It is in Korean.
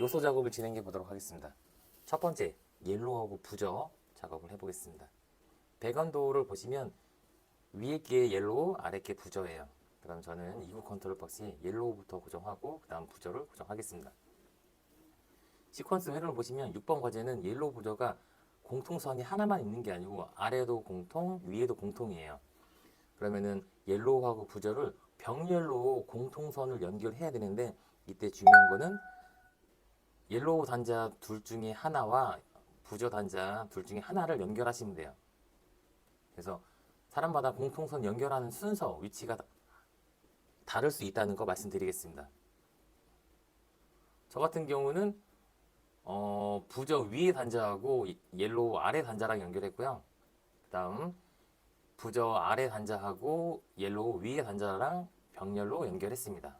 요소 작업을 진행해 보도록 하겠습니다. 첫 번째, 옐로우하고 부저 작업을 해보겠습니다. 배관도를 보시면 위에 게 옐로우, 아래 게 부저예요. 그럼 저는 이구 컨트롤 박스에 옐로우부터 고정하고 그 다음 부저를 고정하겠습니다. 시퀀스 회로를 보시면 6번 과제는 옐로우 부저가 공통선이 하나만 있는 게 아니고 아래도 공통, 위에도 공통이에요. 그러면은 옐로우하고 부저를 병렬로 공통선을 연결해야 되는데 이때 중요한 거는 옐로우 단자 둘 중에 하나와 부저 단자 둘 중에 하나를 연결하시면 돼요. 그래서 사람마다 공통선 연결하는 순서, 위치가 다- 다를 수 있다는 거 말씀드리겠습니다. 저 같은 경우는 어, 부저 위에 단자하고 이- 옐로우 아래 단자랑 연결했고요. 그 다음 부저 아래 단자하고 옐로우 위에 단자랑 병렬로 연결했습니다.